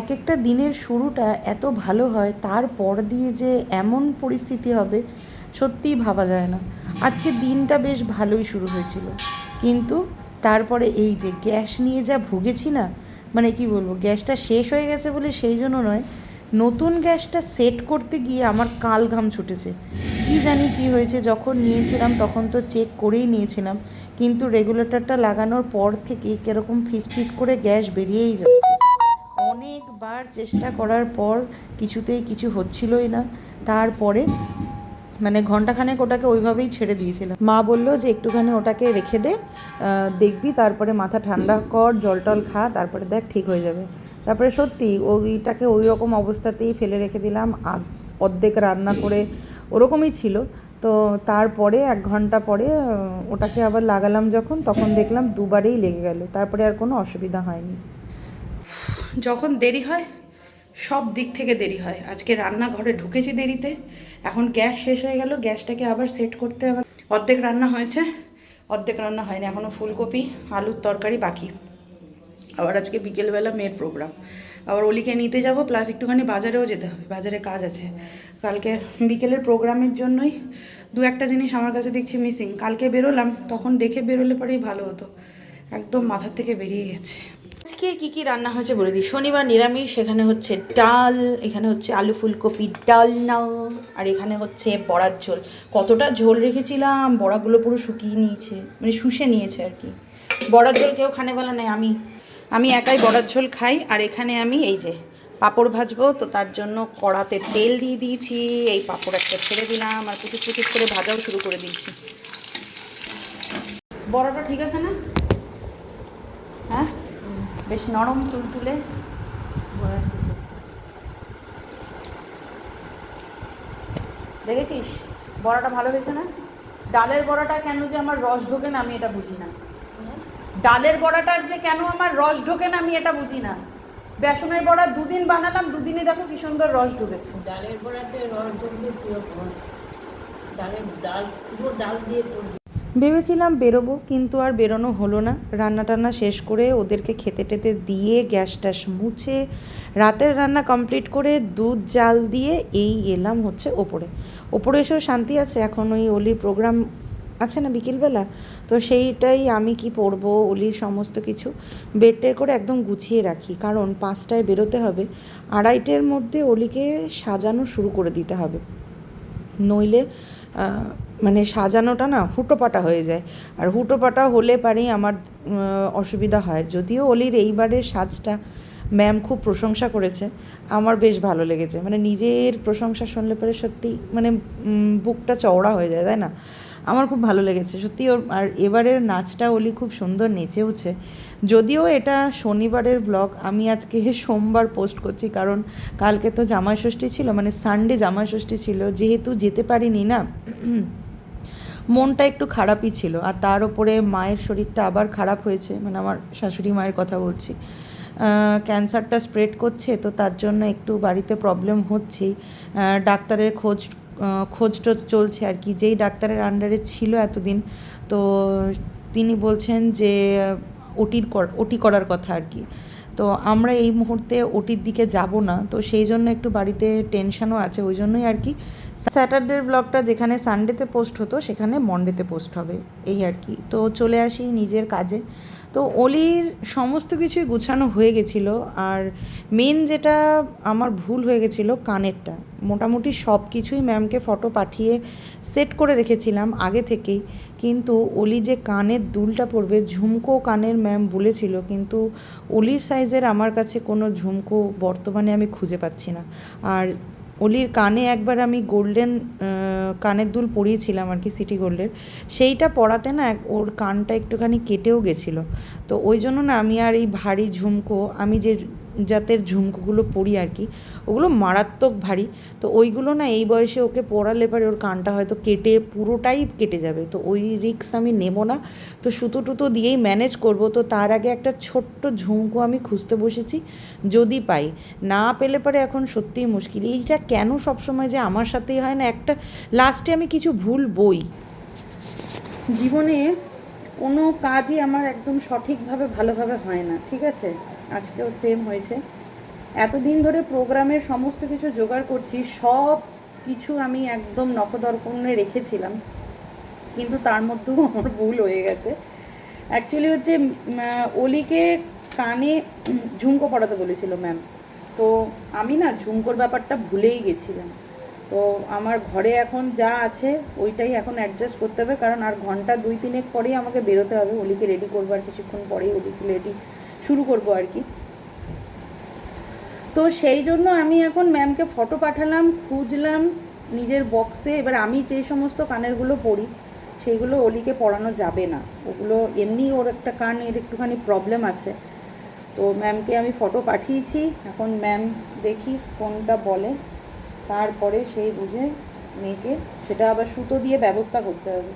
এক একটা দিনের শুরুটা এত ভালো হয়, তারপর দিয়ে যে এমন পরিস্থিতি হবে, সত্যিই ভাবা যায় না। আজকে দিনটা বেশ ভালোই শুরু হয়েছিল। কিন্তু তারপরে এই যে গ্যাস নিয়ে যা ভুগেছি না মানে কি বলব, গ্যাসটা শেষ হয়ে গেছে বলে সেই জন্য নয়, নতুন গ্যাসটা সেট করতে গিয়ে আমার কাল ঘাম ছুটেছে। কি জানি কি হয়েছে, যখন নিয়েছিলাম তখন তো চেক করেই নিয়েছিলাম, কিন্তু রেগুলেটরটা লাগানোর পর থেকে কীরকম ফিস ফিস করে গ্যাস বেরিয়েই যাচ্ছে। অনেকবার চেষ্টা করার পর কিছুতেই কিছু হচ্ছিলই না। তারপরে মানে ঘন্টাখানেক ওটাকে ওইভাবেই ছেড়ে দিয়েছিলাম। মা বলল যে একটুখানি ওটাকে রেখে দে দেখবি তারপরে মাথা ঠান্ডা কর, জল টল খা, তারপরে দেখ ঠিক হয়ে যাবে। তারপরে সত্যি ওইটাকে ওই রকম অবস্থাতেই ফেলে রেখে দিলাম। অর্ধেক রান্না করে ওরকমই ছিল। তো তারপরে এক ঘণ্টা পরে ওটাকে আবার লাগালাম যখন, তখন দেখলাম দুবারেই লেগে গেল। তারপরে আর কোনো অসুবিধা হয়নি। যখন দেরি হয়, সব দিক থেকে দেরি হয়। আজকে রান্নাঘরে ঢুকেছি দেরিতে। এখন গ্যাস শেষ হয়ে গেল, গ্যাসটাকে আবার সেট করতে আবার অর্ধেক রান্না হয়েছে, অর্ধেক রান্না হয়নি। এখনও ফুলকপি, আলুর তরকারি বাকি। আবার আজকে বিকেলবেলা মেয়ের প্রোগ্রাম আবার অলিকে নিতে যাব প্লাস একটুখানি বাজারেও যেতে হবে। বাজারে কাজ আছে। কালকে বিকেলের প্রোগ্রামের জন্যই দু একটা জিনিস আমার কাছে দেখছি মিসিং কালকে বেরোলাম, তখন দেখে বেরোলে পরেই ভালো হতো। একদম মাথার থেকে বেরিয়ে গেছে। আজকে কি কি রান্না হয়েছে বলে দিই। শনিবার নিরামিষ, এখানে হচ্ছে ডাল, এখানে হচ্ছে আলু ফুলকপি ডালনা আর এখানে হচ্ছে বড়ার ঝোল। কতটা ঝোল রেখেছিলাম, বড়াগুলো পুরো শুকিয়ে নিয়েছে মানে শুষে নিয়েছে আর কি। বড়ার ঝোল কেউ খানে বলা নেই, আমি আমি একাই বড়ার ঝোল খাই, আর এখানে আমি এই যে পাঁপড় ভাজবো, তো তার জন্য কড়াতে তেল দিয়ে দিয়েছি, এই পাঁপড় একটা ছেড়ে দিলাম, আর কুচি কুচি করে ভাজাও শুরু করে দিয়েছি। বড়াটা ঠিক আছে না? হ্যাঁ? বেশ নরম তুলতুলে দেখেছিস? বড়াটা ভালো হয়েছে না? ডালের বড়াটা কেন যে আমার রস ঢোকে না আমি এটা বুঝি না। ডালের বড়াটার যে কেন আমার রস ঢোকে না আমি এটা বুঝি না। বেসনের বড়া দুদিন বানালাম, দুদিনে দেখো কি সুন্দর রস ঢুকেছে। ডালের বড়াতে রস ঢুকলে পুরো। ডালের ডাল, পুরো ডাল দিয়ে ভেবেছিলাম বেরোবো, কিন্তু আর বেরোনো হলো না। রান্না টান্না শেষ করে ওদেরকে খেতে টেতে দিয়ে গ্যাস ট্যাস মুছে রাতের রান্না কমপ্লিট করে দুধ জাল দিয়ে এই এলাম হচ্ছে ওপরে। ওপরে এসেও শান্তি আছে, এখন ওই অলির প্রোগ্রাম আছে না বিকেলবেলা? তো সেইটাই আমি কি পরবো, অলির সমস্ত কিছু বেড টের করে একদম গুছিয়ে রাখি। কারণ পাঁচটায় বেরোতে হবে, আড়াইটের মধ্যে অলিকে সাজানো শুরু করে দিতে হবে। নইলে মানে সাজানোটা না হুটোপাটা হয়ে যায়। আর হুটোপাটা হলে পারেই আমার অসুবিধা হয়। যদিও অলির এইবারের সাজটা ম্যাম খুব প্রশংসা করেছে। আমার বেশ ভালো লেগেছে। মানে নিজের প্রশংসা শুনলে পরে সত্যি মানে বুকটা চওড়া হয়ে যায়, তাই না? আমার খুব ভালো লেগেছে। সত্যি ওর, আর এবারের নাচটা অলি খুব সুন্দর নেচেওছে। যদিও এটা শনিবারের ব্লগ আমি আজকে সোমবার পোস্ট করছি। কারণ কালকে তো জামাই ষষ্ঠী ছিল মানে সানডে জামাই ষষ্ঠী ছিল। যেহেতু যেতে পারিনি না মনটা একটু খারাপই ছিল আর তার উপরে মায়ের শরীরটা আবার খারাপ হয়েছে মানে আমার শাশুড়ি মায়ের কথা বলছি। ক্যান্সারটা স্প্রেড করছে তো তার জন্য একটু বাড়িতে প্রবলেম হচ্ছেই। ডাক্তারের খোঁজ খোঁজ টোজ চলছে আর কি। যেই ডাক্তারের আন্ডারে ছিল এতদিন, তো তিনি বলছেন যে ওটির ওটি করার কথা আর কি। তো আমরা এই মুহূর্তে ওটির দিকে যাব না। তো সেই জন্য একটু বাড়িতে টেনশানও আছে, ওই জন্যই আর কি। স্যাটারডের ব্লগটা যেখানে সানডেতে পোস্ট হতো, সেখানে মন্ডেতে পোস্ট হবে, এই আর কি। তো চলে আসি নিজের কাজে। তো অলির সমস্ত কিছুই গুছানো হয়ে গেছিল আর মেন যেটা আমার ভুল হয়ে গেছিল কানেরটা। মোটামুটি সব কিছুই ম্যামকে ফটো পাঠিয়ে সেট করে রেখেছিলাম আগে থেকেই। কিন্তু অলি যে কানের দুলটা পড়বে ঝুমকো কানের ম্যাম বলেছিল, কিন্তু অলির সাইজের আমার কাছে কোনো ঝুমকো বর্তমানে আমি খুঁজে পাচ্ছি না। আর অলির কানে একবার আমি গোল্ডেন কানের দুল পরিয়েছিলাম আর কি সিটি গোল্ডের। সেইটা পরাতে না ওর কানটা একটুখানি কেটেও গেছিল। তো ওই জন্য না আমি আর এই ভারী ঝুমকো, আমি যে জাতের ঝুমকোগুলো পরি আর কি, ওগুলো মারাত্মক ভারী। তো ওইগুলো না এই বয়সে ওকে পরালে পরে ওর কানটা হয়তো কেটে পুরোটাই কেটে যাবে। তো ওই রিক্স আমি নেব না। তো সুতো টুতো দিয়েই ম্যানেজ করব। তো তার আগে একটা ছোট্ট ঝুমকো আমি খুঁজতে বসেছি, যদি পাই। না পেলে পরে এখন সত্যিই মুশকিল। এইটা কেন সবসময় যে আমার সাথেই হয় না? একটা লাস্টে আমি কিছু ভুল বই। জীবনে কোনো কাজই আমার একদম সঠিকভাবে, ভালোভাবে হয় না, ঠিক আছে? আজকেও সেম হয়েছে। এতদিন ধরে প্রোগ্রামের সমস্ত কিছু জোগাড় করছি, সব কিছু আমি একদম নখদর্পণে রেখেছিলাম। কিন্তু তার মধ্যেও আমার ভুল হয়ে গেছে। অ্যাকচুয়ালি হচ্ছে অলিকে কানে ঝুমকো পড়াতে বলেছিল ম্যাম তো আমি না ঝুমকোর ব্যাপারটা ভুলেই গেছিলাম। তো আমার ঘরে এখন যা আছে, ওইটাই এখন অ্যাডজাস্ট করতে হবে। কারণ আর ঘণ্টা দুই তিনেক পরেই আমাকে বেরোতে হবে। অলিকে রেডি করব আর কিছুক্ষণ পরেই অলিকে রেডি শুরু করব আর কি। তো সেই জন্য আমি এখন ম্যামকে ফটো পাঠালাম, খুঁজলাম নিজের বক্সে এবার আমি যে সমস্ত কানেরগুলো পড়ি সেইগুলো অলিকে পড়ানো যাবে না। ওগুলো এমনি ওর একটা কানের একটুখানি প্রবলেম আছে। তো ম্যামকে আমি ফটো পাঠিয়েছি। এখন ম্যাম দেখি কোনটা বলে। তারপরে সেই বুঝে মেয়েকে। সেটা আবার সুতো দিয়ে ব্যবস্থা করতে হবে।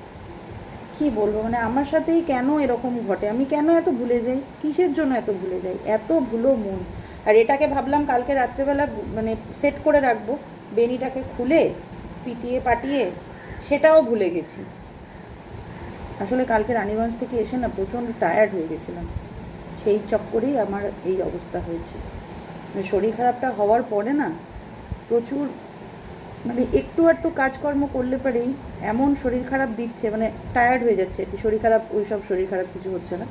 কি বলব? মানে আমার সাথেই কেন এরকম ঘটে? আমি কেন এত ভুলে যাই? কিসের জন্য এত ভুলে যাই? এত ভুলো মন। আর এটাকে ভাবলাম কালকে রাত্রেবেলা মানে সেট করে রাখব। বেনিটাকে খুলে, পিটিয়ে পাটিয়ে, সেটাও ভুলে গেছি। আসলে কালকে রানীগঞ্জ থেকে এসে না প্রচণ্ড টায়ার্ড হয়ে গেছিলাম। সেই চক্করেই আমার এই অবস্থা হয়েছে। মানে শরীর খারাপটা হওয়ার পরে না প্রচুর মানে একটু একটু কাজকর্ম করলে পরেই এমন শরীর খারাপ দিচ্ছে মানে টায়ার্ড হয়ে যাচ্ছে। কি শরীর খারাপ ওই সব শরীর খারাপ কিছু হচ্ছে না।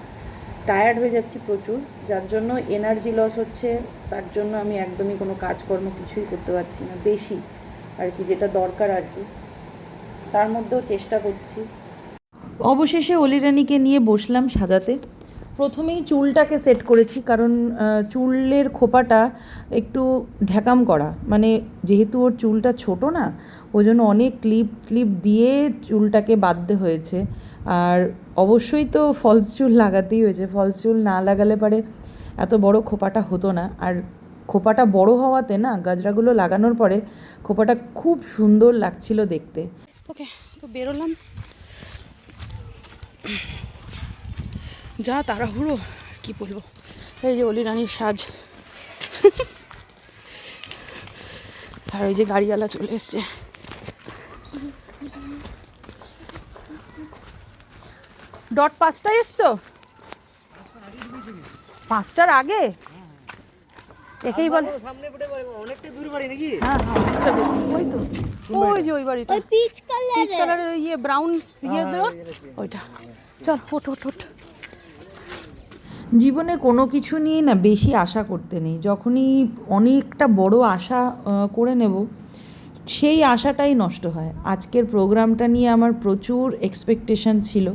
টায়ার্ড হয়ে যাচ্ছি প্রচুর, যার জন্য এনার্জি লস হচ্ছে, তার জন্য আমি একদমই কোনো কাজকর্ম কিছুই করতে পারছি না। বেশি আর কি, যেটা দরকার আর কি। তার মধ্যেও চেষ্টা করছি। অবশেষে অলিরানিকে নিয়ে বসলাম সাজাতে। প্রথমেই চুলটাকে সেট করেছি, কারণ চুলের খোপাটা একটু ঢ্যাকাম করা। মানে যেহেতু ওর চুলটা ছোট না, ওই জন্য অনেক ক্লিপ ক্লিপ দিয়ে চুলটাকে বাঁধতে হয়েছে। আর অবশ্যই তো ফলস চুল লাগাতেই হয়েছে। ফলস চুল না লাগালে পারে এত বড় খোপাটা হতো না। আর খোপাটা বড় হওয়াতে না, গাজরাগুলো লাগানোর পরে খোপাটা খুব সুন্দর লাগছিল দেখতে। ওকে তো বেরোলাম। যা তাড়াহুড়ো কি বলব? এই যে অলি রানীর সাজ। আর ওই যে গাড়িওয়ালা চলে এসছে। ডট পাঁচটায় এসছো? পাঁচটার আগে? একেই বল। সামনে ফুটে পারে অনেকটা দূর বাড়ি নাকি? হ্যাঁ হ্যাঁ ওই তো ওই যে ওই বাড়িটা। পিচ কালার পিচ কালারের ওই ইয়ে ব্রাউন ইয়ে দেওয়া ওইটা। চল ওঠ ওঠ ওঠ। জীবনে কোনো কিছু নিয়ে না বেশি আশা করতে নেই। যখনই অনেকটা বড় আশা করে নেব, সেই আশাটাই নষ্ট হয়। আজকের প্রোগ্রামটা নিয়ে আমার প্রচুর এক্সপেকটেশন ছিল।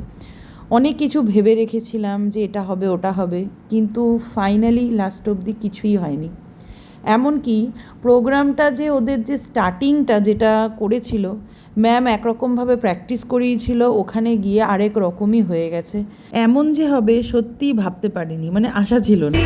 অনেক কিছু ভেবে রেখেছিলাম যে এটা হবে, ওটা হবে, কিন্তু ফাইনালি লাস্ট অবধি কিছুই হয়নি। এমনকি প্রোগ্রামটা যে ওদের যে স্টার্টিংটা যেটা করেছিল, ম্যাম একরকমভাবে প্র্যাকটিস করিয়েছিল, ওখানে গিয়ে আরেক রকমই হয়ে গেছে। এমন যে হবে সত্যিই ভাবতে পারিনি মানে আশা ছিল না।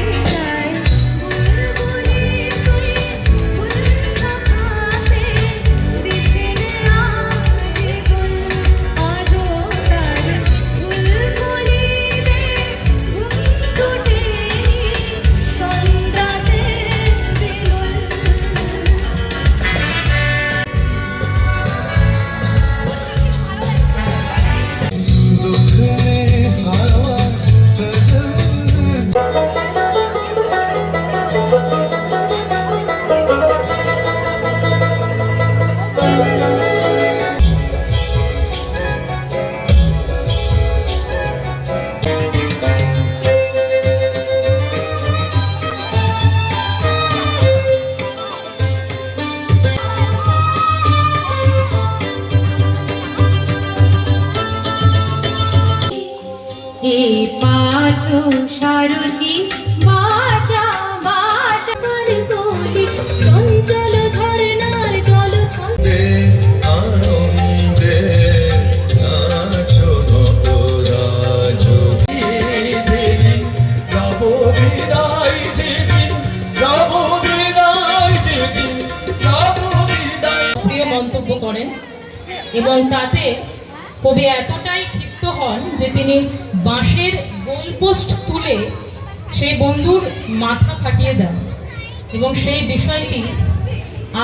এবং তাতে কবি এতটাই ক্ষিপ্ত হন যে তিনি বাঁশের গোলপোস্ট তুলে সেই বন্ধুর মাথা ফাটিয়ে দেন এবং সেই বিষয়টি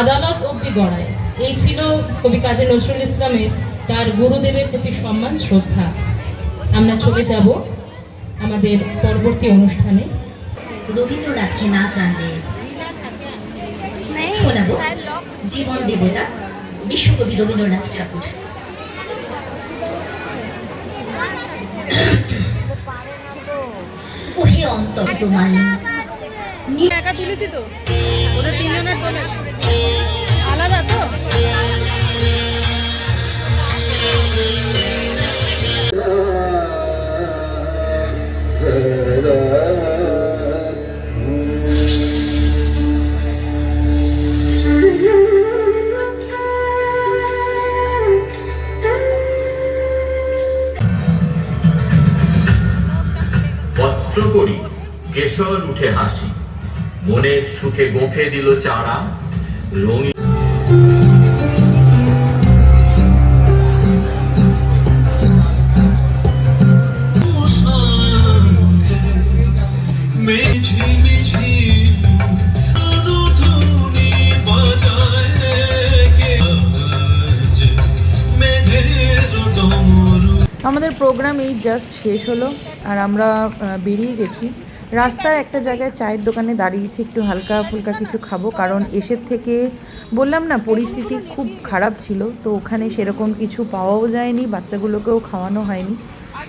আদালত অবধি গড়ায়। এই ছিল কবি কাজী নজরুল ইসলামের তার গুরুদেবের প্রতি সম্মান, শ্রদ্ধা। আমরা চলে যাব আমাদের পরবর্তী অনুষ্ঠানে। রবীন্দ্রনাথকে না জানলে জীবন দেবতা বিশ্বকবি রবীন্দ্রনাথ ঠাকুর। ওহে অন্তর তোমায় একা তুলেছি তো? ওদের তিনজনের আলাদা তো? মনের সুখে গোফে দিল চারা, রঙিন আমাদের প্রোগ্রাম এই জাস্ট শেষ হলো আর আমরা বেরিয়ে গেছি। রাস্তার একটা জায়গায় চায়ের দোকানে দাঁড়িয়েছি, একটু হালকা ফুলকা কিছু খাব, কারণ এসের থেকে বললাম না, পরিস্থিতি খুব খারাপ ছিল, তো ওখানে সেরকম কিছু পাওয়াও যায়নি, বাচ্চাগুলোকেও খাওয়ানো হয়নি।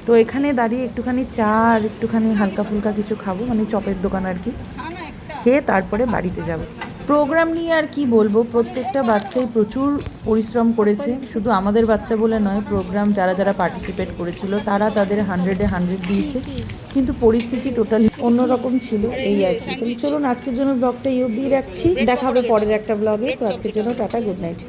তো এখানে দাঁড়িয়ে একটুখানি চা আর একটুখানি হালকা ফুলকা কিছু খাব মানে চপের দোকান আর কি। খেয়ে তারপরে বাড়িতে যাব। প্রোগ্রাম নিয়ে আর কি বলব? প্রত্যেকটা বাচ্চাই প্রচুর পরিশ্রম করেছে। শুধু আমাদের বাচ্চা বলে নয় প্রোগ্রাম যারা যারা পার্টিসিপেট করেছিল, তারা তাদের হান্ড্রেডে হান্ড্রেড দিয়েছে। কিন্তু পরিস্থিতি টোটালি অন্যরকম ছিল এই আর চলুন আজকের জন্য ব্লগটা এই অবধি রাখছি। দেখা হবে পরের একটা ব্লগে তো আজকের জন্য টাটা গুড নাইট